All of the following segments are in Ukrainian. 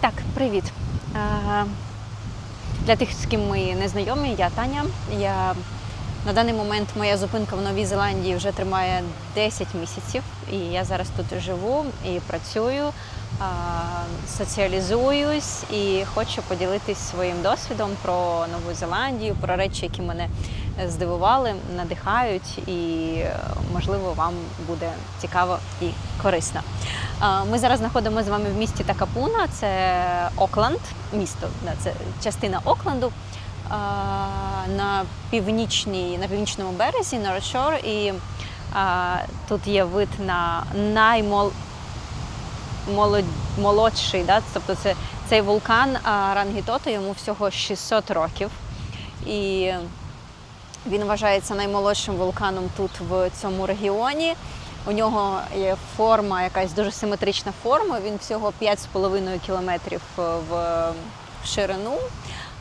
Так, привіт. Е, Для тих, з ким ми не знайомі, я Таня. Я на даний момент моя зупинка в Новій Зеландії вже тримає 10 місяців, і я зараз тут живу і працюю, соціалізуюсь і хочу поділитись своїм досвідом про Нову Зеландію, про речі, які мене здивували, надихають, і можливо вам буде цікаво і корисно. Ми зараз знаходимося з вами в місті Такапуна, це Окланд, місто, це частина Окленду на північній, на північному березі, на Рошор, і е, тут є вид на наймол да? тобто це цей вулкан а, Рангітото, йому всього 600 років. І він вважається наймолодшим вулканом тут в цьому регіоні. У нього є форма, якась дуже симетрична форма. Він всього 5,5 кілометрів е, в ширину.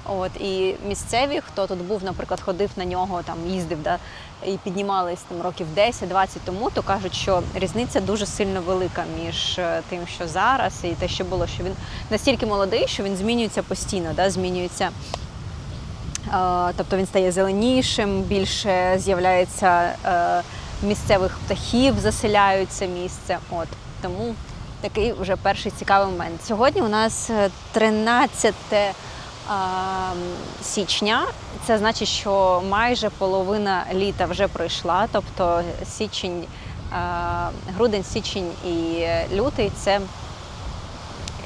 От і місцеві, хто тут був, наприклад, ходив на нього, там їздив, да, і піднімались там років 10-20 тому, то кажуть, що різниця дуже сильно велика між е, тим, що зараз, і те, що було, що він настільки молодий, що він змінюється постійно, да, змінюється. Е, Тобто він стає зеленішим, більше з'являється е, місцевих птахів, заселяють це місце. От тому такий вже перший цікавий момент. Сьогодні у нас е, 13 е, січня. Це значить, що майже половина літа вже пройшла. Тобто січень, грудень, січень і лютий це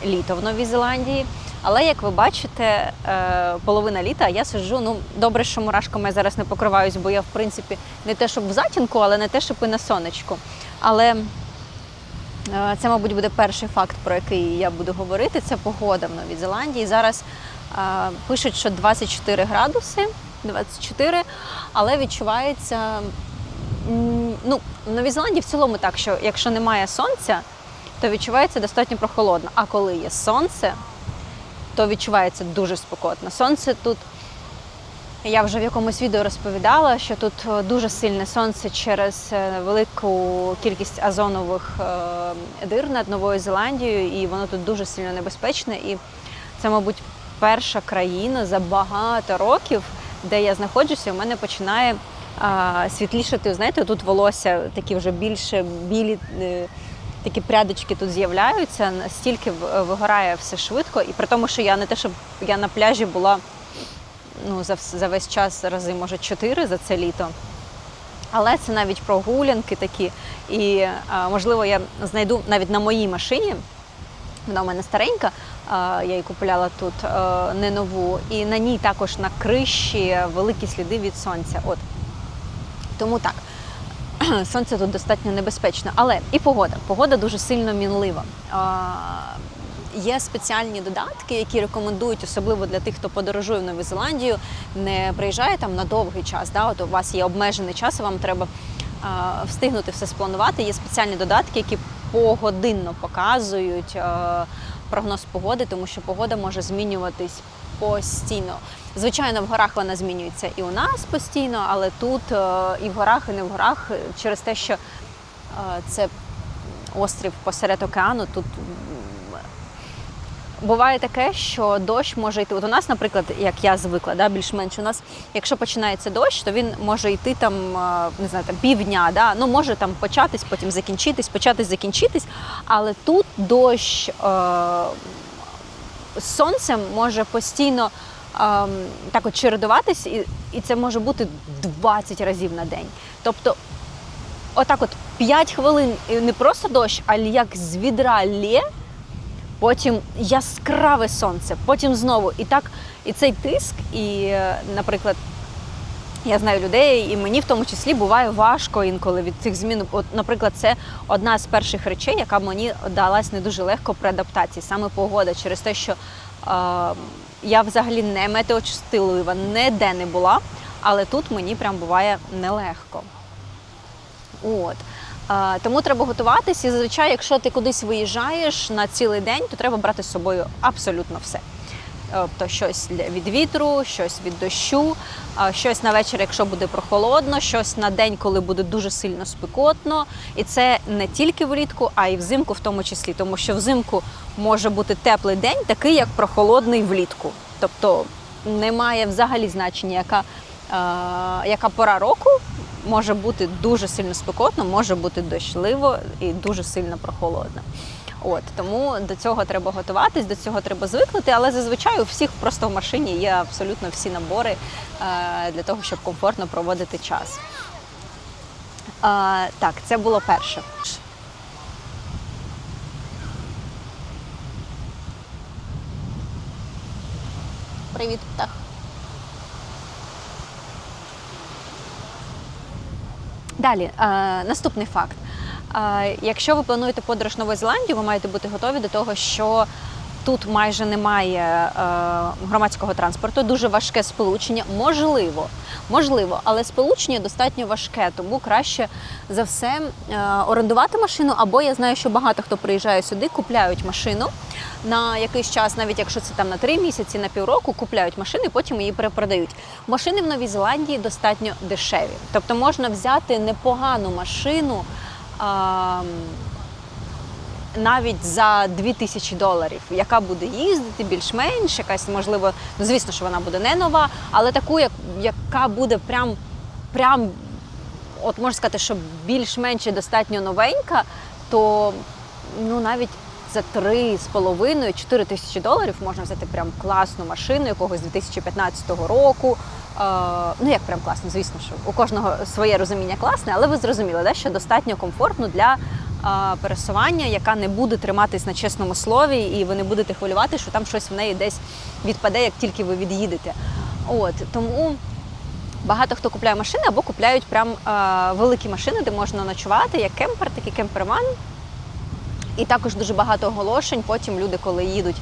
літо в Новій Зеландії. Але як ви бачите, е, половина літа я сиджу. Ну добре, що мурашками я зараз не покриваюсь, бо я в принципі не те, щоб в затінку, але не те, щоб і на сонечку. Але е, це, мабуть, буде перший факт, про який я буду говорити. Це погода в Новій Зеландії. Зараз пишуть, що 24 градуси, 24, але відчувається. Ну, в Новій Зеландії в цілому так, що якщо немає сонця, то відчувається достатньо прохолодно. А коли є сонце, то відчувається дуже спекотно. Сонце тут, я вже в якомусь відео розповідала, що тут е, дуже сильне сонце через е, велику кількість озонових е, дир над Новою Зеландією, і воно тут дуже сильно небезпечне. І це, мабуть, перша країна за багато років, де я знаходжуся, у мене починає а, світлішати. Знаєте, тут волосся такі вже більше білі. е, Такі прядочки тут з'являються, настільки вигорає все швидко, і при тому, що я не те, щоб я на пляжі була ну, за, за весь час рази, може, чотири за це літо. Але це навіть прогулянки такі. І можливо, я знайду навіть на моїй машині. Вона у мене старенька, я її купувала тут е, не нову, і на ній також на криші великі сліди від сонця. От тому так. Сонце тут достатньо небезпечно, але і погода. Погода дуже сильно мінлива. Є спеціальні додатки, які рекомендують, особливо для тих, хто подорожує в Нову Зеландію, не приїжджає там на довгий час. Да? От у вас є обмежений час, вам треба встигнути все спланувати. Є спеціальні додатки, які погодинно показують прогноз погоди, тому що погода може змінюватись постійно. Звичайно, в горах вона змінюється і у нас постійно, але тут е, і в горах, і не в горах через те, що е, це острів посеред океану. Тут буває таке, що дощ може йти. От у нас, наприклад, як я звикла, да, більш-менш у нас, якщо починається дощ, то він може йти там, е, не знаю, там півдня, да? ну може там початись, потім закінчитись, початись, закінчитись. Але тут дощ е, сонцем може постійно ем, так от чередуватись, і, і це може бути 20 разів на день. Тобто, отак от 5 хвилин не просто дощ, а як з відра лє, потім яскраве сонце, потім знову. І так, і цей тиск, і, е, наприклад, я знаю людей, і мені в тому числі буває важко інколи від цих змін. От, наприклад, це одна з перших речей, яка мені далась не дуже легко при адаптації, саме погода, через те, що е, я взагалі не метеочастилива, ніде не була, але тут мені прям буває нелегко. От. Е, Тому треба готуватись. І зазвичай, якщо ти кудись виїжджаєш на цілий день, то треба брати з собою абсолютно все. Тобто щось від вітру, щось від дощу, щось на вечір, якщо буде прохолодно, щось на день, коли буде дуже сильно спекотно. І це не тільки влітку, а й взимку в тому числі. Тому що взимку може бути теплий день, такий як прохолодний влітку. Тобто немає взагалі значення, яка, е, яка пора року. Може бути дуже сильно спекотно, може бути дощливо і дуже сильно прохолодно. От тому до цього треба готуватись, до цього треба звикнути, але зазвичай у всіх просто в машині є абсолютно всі набори е, для того, щоб комфортно проводити час. Е, так, це було перше. Привіт, птах. Далі, е, наступний факт. Е, якщо ви плануєте подорож в Нову ви маєте бути готові до того, що тут майже немає е, громадського транспорту, дуже важке сполучення. Можливо, можливо, але сполучення достатньо важке, тому краще за все е, орендувати машину. Або я знаю, що багато хто приїжджає сюди, купляють машину на якийсь час, навіть якщо це там на три місяці, на півроку, купляють машини, потім її перепродають. Машини в Новій Зеландії достатньо дешеві, тобто можна взяти непогану машину. Навіть за 2000 доларів, яка буде їздити більш-менш, якась можливо, ну звісно, що вона буде не нова, але таку, як, яка буде прям, прям, от можна сказати, що більш-менш достатньо новенька, то ну навіть за 3,5-4 тисячі доларів можна взяти прям класну машину якогось 2015 року. Е, ну як прям класно, звісно, що у кожного своє розуміння класне, але ви зрозуміли, да, що достатньо комфортно для пересування, яка не буде триматись на чесному слові, і ви не будете хвилювати, що там щось в неї десь відпаде, як тільки ви від'їдете. От тому. Багато хто купляє машини або купляють прям е, великі машини, де можна ночувати, як кемпер, так і кемперван. І також дуже багато оголошень. Потім люди, коли їдуть,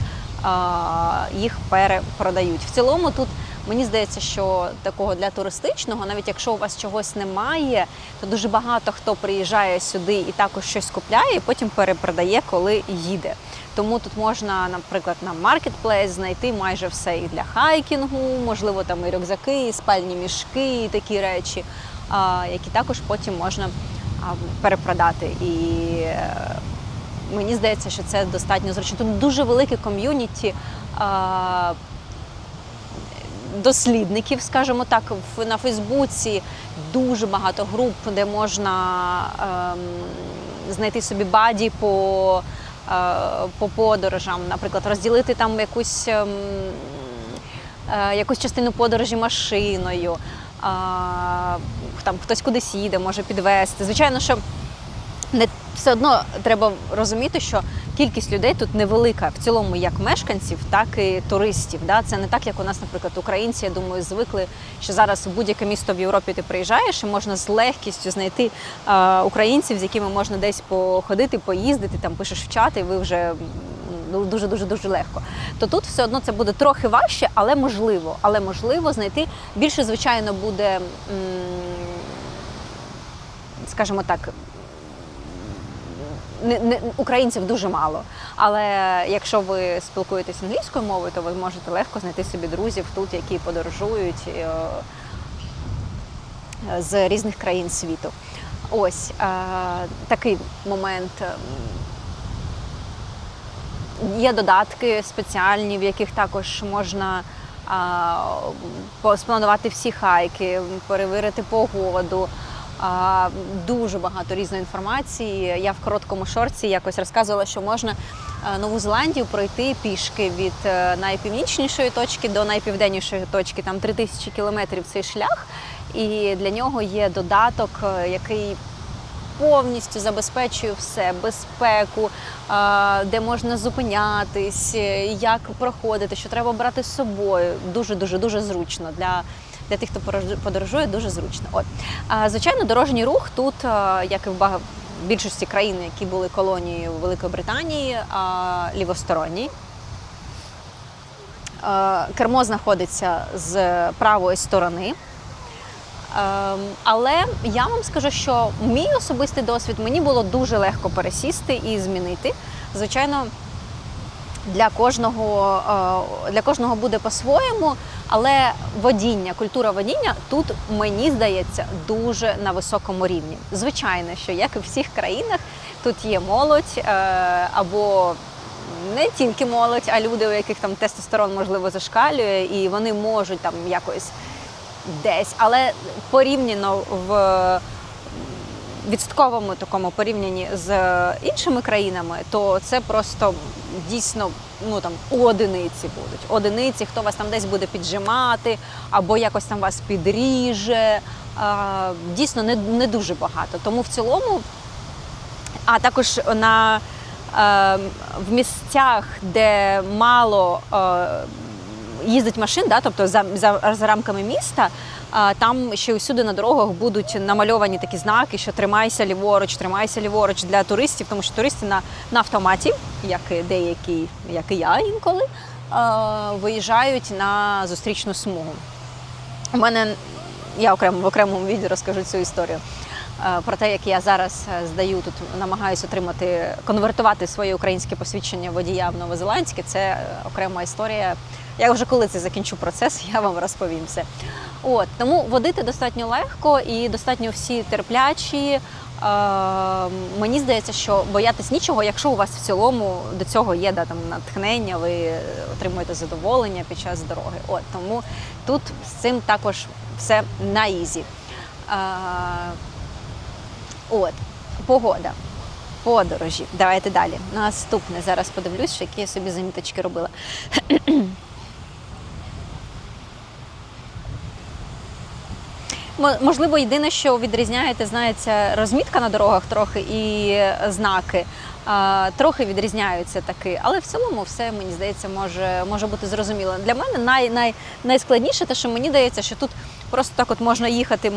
а, їх перепродають. В цілому тут мені здається, що такого для туристичного, навіть якщо у вас чогось немає, то дуже багато хто приїжджає сюди і також щось купляє, і потім перепродає, коли їде. Тому тут можна, наприклад, на Marketplace знайти майже все і для хайкінгу, можливо, там і рюкзаки, і спальні мішки, і такі речі, які також потім можна перепродати. І е, мені здається, що це достатньо зручно. Тут дуже велике ком'юніті дослідників, скажімо так, в- на Фейсбуці дуже багато груп, де можна ем, знайти собі баді по, е, по подорожам, наприклад, розділити там якусь. ем, е, якусь частину подорожі машиною, а, там хтось кудись їде, може підвезти. Звичайно, що не все одно треба розуміти, що кількість людей тут невелика в цілому, як мешканців, так і туристів. Да? Це не так, як у нас, наприклад, українці, я думаю, звикли, що зараз у будь-яке місто в Європі ти приїжджаєш і можна з легкістю знайти а, українців, з якими можна десь походити, поїздити, там пишеш в чат, і ви вже ну, дуже дуже дуже легко. То тут все одно це буде трохи важче, але можливо. Але можливо знайти більше, звичайно, буде, скажімо так, не, не, українців дуже мало. Але якщо ви спілкуєтесь англійською мовою, то ви можете легко знайти собі друзів тут, які подорожують е, з різних країн світу. Ось е, такий момент. Є додатки спеціальні, в яких також можна а, по- спланувати всі хайки, перевірити погоду. Дуже багато різної інформації. Я в короткому шорці якось розказувала, що можна е, Нову Зеландію пройти пішки від е, найпівнічнішої точки до найпівденнішої точки. Там 3000 кілометрів цей шлях. І для нього є додаток, е, який повністю забезпечує все, безпеку, де можна зупинятись, як проходити, що треба брати з собою. Дуже дуже дуже зручно для. Для тих, хто подорожує, дуже зручно. От звичайно, дорожній рух тут, як і в більшості країн, які були колонією Великої Британії, лівосторонній. Кермо знаходиться з правої сторони. Ем, Але я вам скажу, що мій особистий досвід мені було дуже легко пересісти і змінити. Звичайно, для кожного, е, для кожного буде по-своєму, але водіння, культура водіння тут, мені здається, дуже на високому рівні. Звичайно, що як і в всіх країнах, тут є молодь е, або не тільки молодь, а люди, у яких там тестостерон можливо зашкалює, і вони можуть там якось десь, але порівняно в відсотковому такому порівнянні з іншими країнами, то це просто дійсно ну там одиниці будуть. Одиниці, хто вас там десь буде піджимати, або якось там вас підріже. Дійсно, не, не дуже багато. Тому в цілому, а також на е, в місцях, де мало е, їздить машин, да, тобто за, за, за рамками міста, там ще усюди на дорогах будуть намальовані такі знаки, що тримайся ліворуч, тримайся ліворуч для туристів, тому що туристи на, на автоматі, як деякі, як і я інколи, виїжджають на зустрічну смугу. У мене я окремо в окремому відео розкажу цю історію. Е, Про те, як я зараз е, здаю тут, намагаюся отримати конвертувати своє українське посвідчення водія в новозеландське. Це е, окрема історія. Я вже коли це закінчу процес, я вам розповім все. От тому водити достатньо легко і достатньо всі терплячі. Е, мені здається, що боятись нічого, якщо у вас в цілому до цього є да, там натхнення, ви отримуєте задоволення під час дороги. От тому тут з цим також все на ізі. Е, от, погода. Подорожі. Давайте далі. Наступне. Зараз подивлюсь, що які я собі заміточки робила. Можливо, єдине, що відрізняєте, знається, розмітка на дорогах трохи і знаки. Трохи відрізняються таки, але в цілому все мені здається може, може бути зрозуміло. Для мене най, най, найскладніше, те, що мені здається, що тут просто так от можна їхати.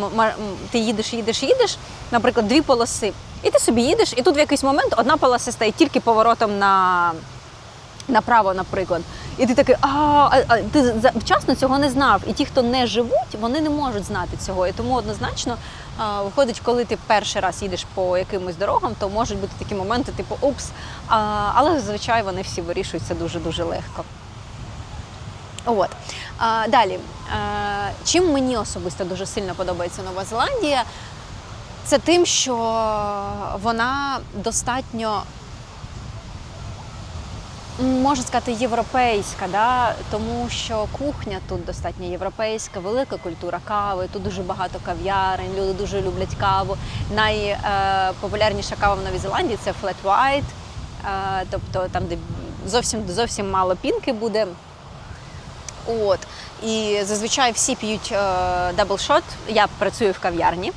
Ти їдеш, їдеш, їдеш, наприклад, дві полоси, і ти собі їдеш, і тут в якийсь момент одна полоса стоїть тільки поворотом на направо, наприклад. І ти такий, а, ти вчасно цього не знав. І ті, хто не живуть, вони не можуть знати цього. І тому однозначно виходить, коли ти перший раз їдеш по якимось дорогам, то можуть бути такі моменти, типу упс. Але зазвичай вони всі вирішуються дуже дуже легко. От. А, далі, а, чим мені особисто дуже сильно подобається Нова Зеландія, це тим, що вона достатньо Можна сказати, європейська, да? тому що кухня тут достатньо європейська, велика культура кави, тут дуже багато кав'ярень, люди дуже люблять каву. Найпопулярніша кава в Новій Зеландії це flat white, е, тобто там, де зовсім зовсім мало пінки буде. От. І зазвичай всі п'ють даблшот. Я працюю в кав'ярні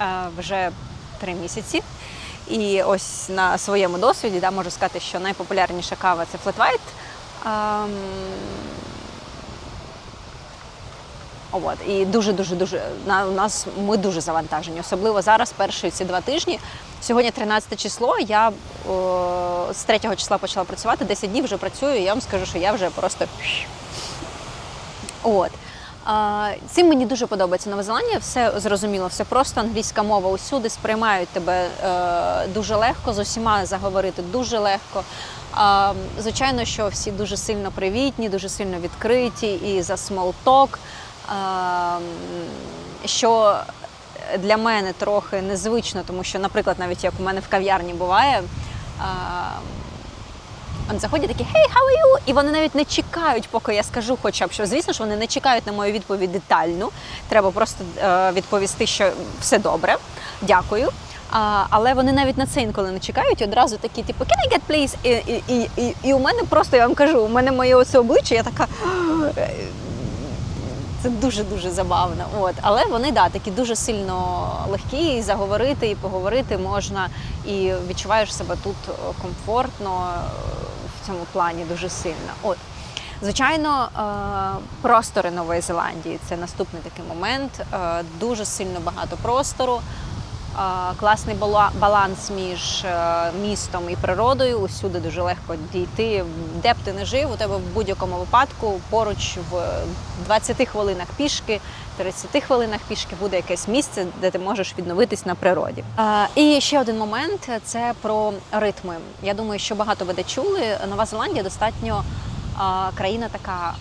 е, вже три місяці. І ось на своєму досвіді да, можу сказати, що найпопулярніша кава це White. Ем, От, і дуже дуже дуже на у нас ми дуже завантажені, особливо зараз, перші ці два тижні. Сьогодні 13 число. Я о, з 3 числа почала працювати, 10 днів вже працюю. І я вам скажу, що я вже просто От. Цим мені дуже подобається Нова Зеландія. Все зрозуміло, все просто англійська мова усюди сприймають тебе е, дуже легко, з усіма заговорити дуже легко. Звичайно, що всі дуже сильно привітні, дуже сильно відкриті і за м, що для мене трохи незвично, тому що, наприклад, навіть як у мене в кав'ярні буває. Вони заходять такі «Hey, how are you?» І вони навіть не чекають, поки я скажу, хоча б що. Звісно ж, вони не чекають на мою відповідь детальну. Треба просто е, відповісти, що все добре, дякую. А, але вони навіть на це інколи не чекають. Одразу такі, типу, can I get please? І, і, і, і, і у мене просто, я вам кажу, у мене моє оце обличчя, я така. Це дуже дуже забавно. От але вони да такі дуже сильно легкі, і заговорити і поговорити можна, і відчуваєш себе тут е, комфортно цьому плані дуже сильно. От звичайно, е, простори Нової Зеландії це наступний такий момент. Е, Дуже сильно багато простору. Класний бала- баланс між е, містом і природою. Усюди дуже легко дійти. Де б ти не жив, у тебе в будь-якому випадку поруч в 20 хвилинах пішки, 30 хвилинах пішки буде якесь місце, де ти можеш відновитись на природі. І ще один момент це про ритми. Я думаю, що багато ви де чули. Нова Зеландія достатньо країна така.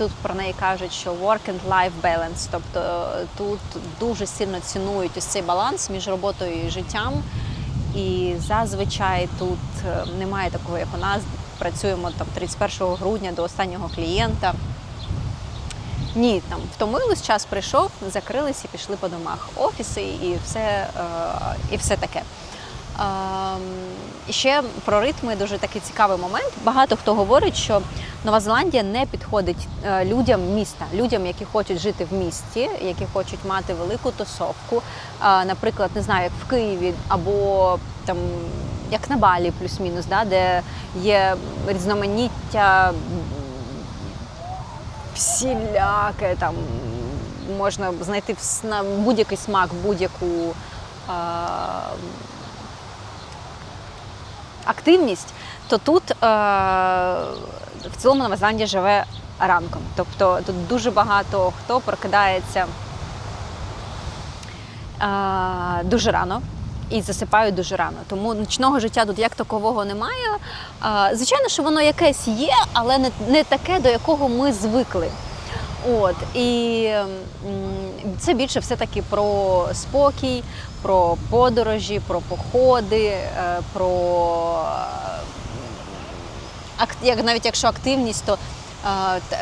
Тут про неї кажуть, що work and life balance, тобто е, тут дуже сильно цінують ось цей баланс між роботою і життям. І зазвичай тут е, немає такого, як у нас. Працюємо там 31 грудня до останнього клієнта. Ні, там втомились, час прийшов, закрились і пішли по домах. Офіси і все, е, і все таке. Ем, і ще про ритми дуже такий цікавий момент. Багато хто говорить, що Нова Зеландія не підходить е, людям міста, людям, які хочуть жити в місті, які хочуть мати велику тусовку. Е, Наприклад, не знаю, як в Києві або там як на Балі, плюс-мінус, да, де є різноманіття всіляке, там можна знайти будь-який смак, будь-яку. Активність, то тут е, в цілому Нова Зеландія живе ранком. Тобто тут дуже багато хто прокидається е, дуже рано. І засипають дуже рано. Тому нічного життя тут як такового немає. Е, Звичайно, що воно якесь є, але не таке, до якого ми звикли. От і це більше все-таки про спокій, про подорожі, про походи, е, про е, як навіть якщо активність, то е,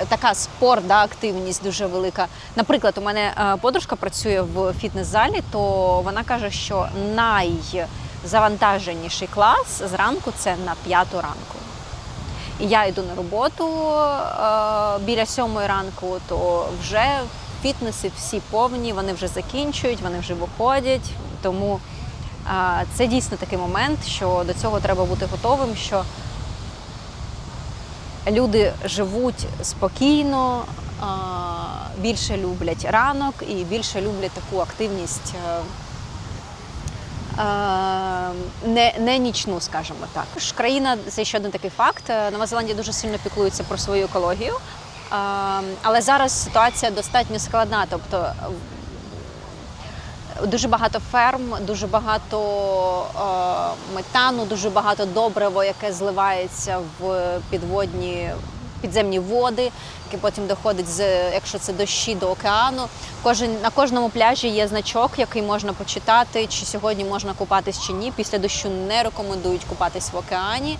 така спорт, да, активність дуже велика. Наприклад, у мене подружка працює в фітнес-залі, то вона каже, що найзавантаженіший клас зранку це на п'яту ранку. Я йду на роботу е, біля сьомої ранку, то вже фітнеси всі повні, вони вже закінчують, вони вже виходять. Тому е, це дійсно такий момент, що до цього треба бути готовим, що люди живуть спокійно, е, більше люблять ранок і більше люблять таку активність. Е, не, не нічну, скажімо так. Ж Країна це ще один такий факт. Е, Нова Зеландія дуже сильно піклується про свою екологію, Е, але зараз ситуація достатньо складна. Тобто дуже багато ферм, дуже багато метану, дуже багато добрива, яке зливається в підводні підземні води, яке потім доходить з якщо це дощі до океану. Кожен на кожному пляжі є значок, який можна почитати, чи сьогодні можна купатись чи ні. Після дощу не рекомендують купатись в океані.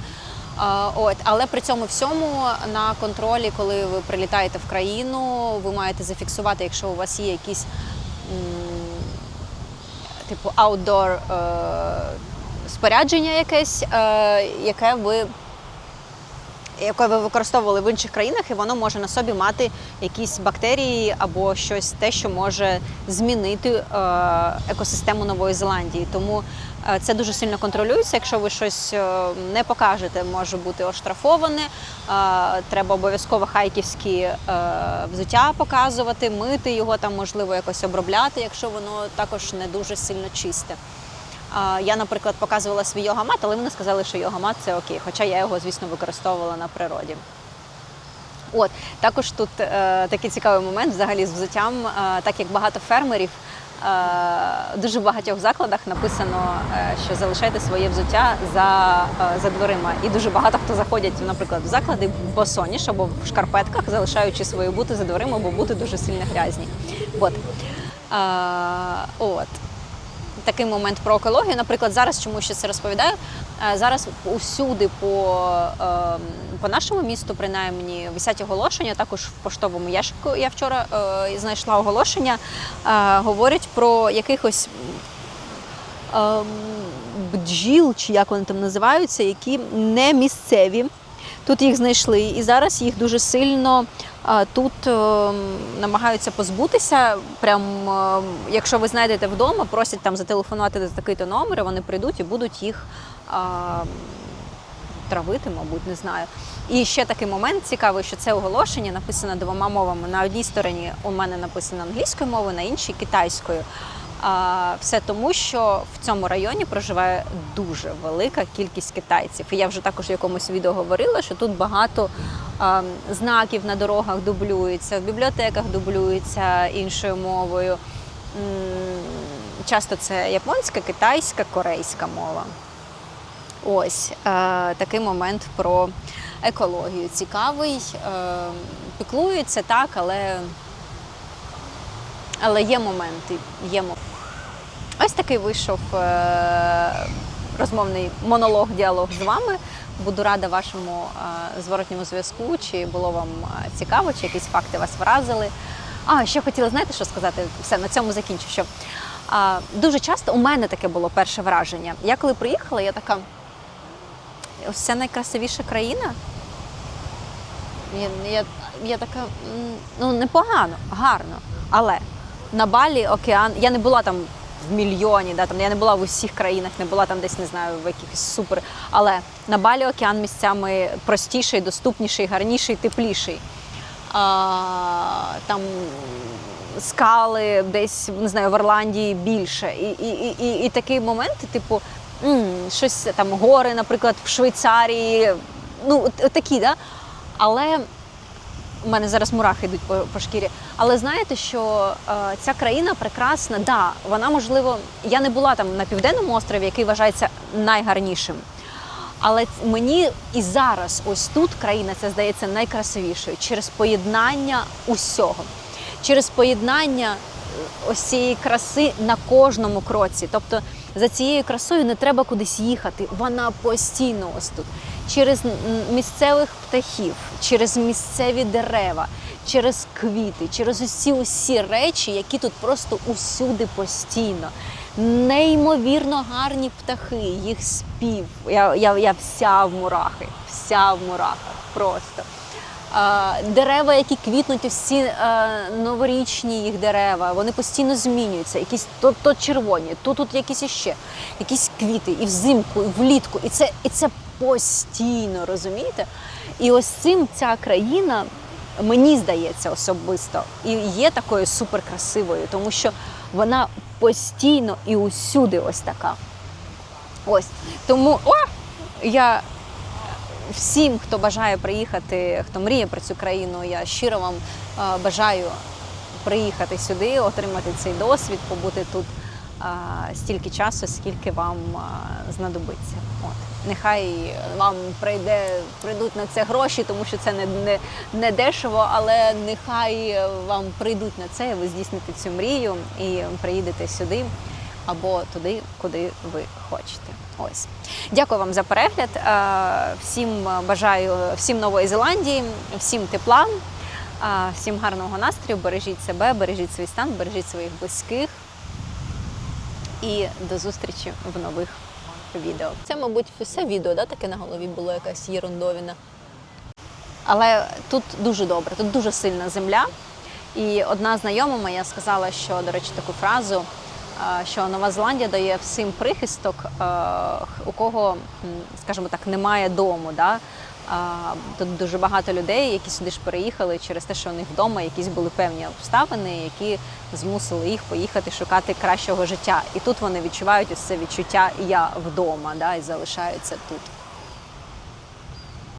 От, але при цьому всьому на контролі, коли ви прилітаєте в країну, ви маєте зафіксувати, якщо у вас є якісь типу аутдор е, спорядження якесь, е, яке ви яке ви використовували в інших країнах, і воно може на собі мати якісь бактерії або щось те, що може змінити е, екосистему Нової Зеландії. Тому е, це дуже сильно контролюється. Якщо ви щось е, не покажете, може бути оштрафоване. Треба обов'язково хайківські взуття показувати, мити його там, можливо, якось обробляти, якщо воно також не дуже сильно чисте. А, Я, наприклад, показувала свій йогамат, але вони сказали, що йогамат це окей, хоча я його, звісно, використовувала на природі. От також тут е, такий цікавий момент взагалі з взуттям, е, так як багато фермерів. е, Дуже в багатьох закладах написано, е, що залишайте своє взуття за, е, за дверима. І дуже багато хто заходять, наприклад, в заклади босоніж або в шкарпетках, залишаючи свої бути за дверима, бо бути дуже сильно грязні. От. Е, От такий момент про екологію. Наприклад, зараз чому ще це розповідаю? Е, Зараз усюди по, ем, по нашому місту, принаймні, висять оголошення. Також в поштовому ящику я вчора е, знайшла оголошення. е, Говорять про якихось ем, бджіл, чи як вони там називаються, які не місцеві. Тут їх знайшли, і зараз їх дуже сильно тут е, намагаються позбутися. Прям, е, якщо ви знайдете вдома, просять там зателефонувати за такий-то номер, вони прийдуть і будуть їх травити, мабуть, не знаю. І ще такий момент цікавий, що це оголошення написано двома мовами. На одній стороні у мене написано англійською мовою, на іншій китайською. Все тому, що в цьому районі проживає дуже велика кількість китайців. І я вже також в якомусь відео говорила, що тут багато знаків на дорогах дублюються, в бібліотеках дублюються іншою мовою. Часто це японська, китайська, корейська мова. Ось е, такий момент про екологію. Цікавий, е, піклується так, але, але є моменти. Є мо- Ось такий вийшов е, розмовний монолог, діалог з вами. Буду рада вашому е, зворотньому зв'язку, чи було вам е, цікаво, чи якісь факти вас вразили. А, ще хотіла, знаєте, що сказати? Все, на цьому закінчу. Що а, дуже часто у мене таке було перше враження. Я коли приїхала, я така. Ось це найкрасивіша країна. Я, я, я така, ну непогано, гарно. Але на Балі океан, я не була там в мільйоні, да, там, я не була в усіх країнах, не була там десь, не знаю, в якихось супер. Але на Балі океан місцями простіший, доступніший, гарніший, тепліший. А, там скали десь, не знаю, в Ірландії більше. І, і, і, і, і такі моменти, типу, щось там гори, наприклад, в Швейцарії. Ну, такі, да? Але у мене зараз мурахи йдуть по, по шкірі. Але знаєте, що е, ця країна прекрасна, да, вона можливо. Я не була там на південному острові, який вважається найгарнішим. Але мені і зараз, ось тут країна це здається найкрасивішою через поєднання усього, через поєднання е, ось цієї краси на кожному кроці. Тобто за цією красою не треба кудись їхати, вона постійно ось тут. Через місцевих птахів, через місцеві дерева, через квіти, через усі усі речі, які тут просто усюди постійно. Неймовірно гарні птахи, їх спів. Я, я, я вся в мурахи, вся в мурахах просто. Дерева, які квітнуть, всі е, новорічні їх дерева, вони постійно змінюються. Якісь то, то червоні, то тут якісь іще, якісь квіти, і взимку, і влітку. І це, і це постійно, розумієте? І ось цим ця країна, мені здається, особисто, і є такою суперкрасивою, тому що вона постійно і усюди ось така. Ось. Тому о, я всім, хто бажає приїхати, хто мріє про цю країну, я щиро вам е, бажаю приїхати сюди, отримати цей досвід, побути тут стільки часу, скільки вам знадобиться. От. Нехай вам прийде, прийдуть на це гроші, тому що це не, не, не дешево, але нехай вам прийдуть на це, ви здійсните цю мрію і приїдете сюди або туди, куди ви хочете. Ось дякую вам за перегляд. Е, Всім бажаю всім нової Зеландії, всім тепла, е, всім гарного настрою. Бережіть себе, бережіть свій стан, бережіть своїх близьких. І до зустрічі в нових відео. Це, мабуть, все відео, да, таке на голові було якась єрундовіна. Але тут дуже добре, тут дуже сильна земля. І одна знайома моя сказала, що, до речі, таку фразу, е, що Нова Зеландія дає всім прихисток, е, у кого, скажімо так, немає дому. Да? Тут дуже багато людей, які сюди ж переїхали через те, що у них вдома якісь були певні обставини, які змусили їх поїхати шукати кращого життя. І тут вони відчувають ось це відчуття я вдома, да, і залишаються тут.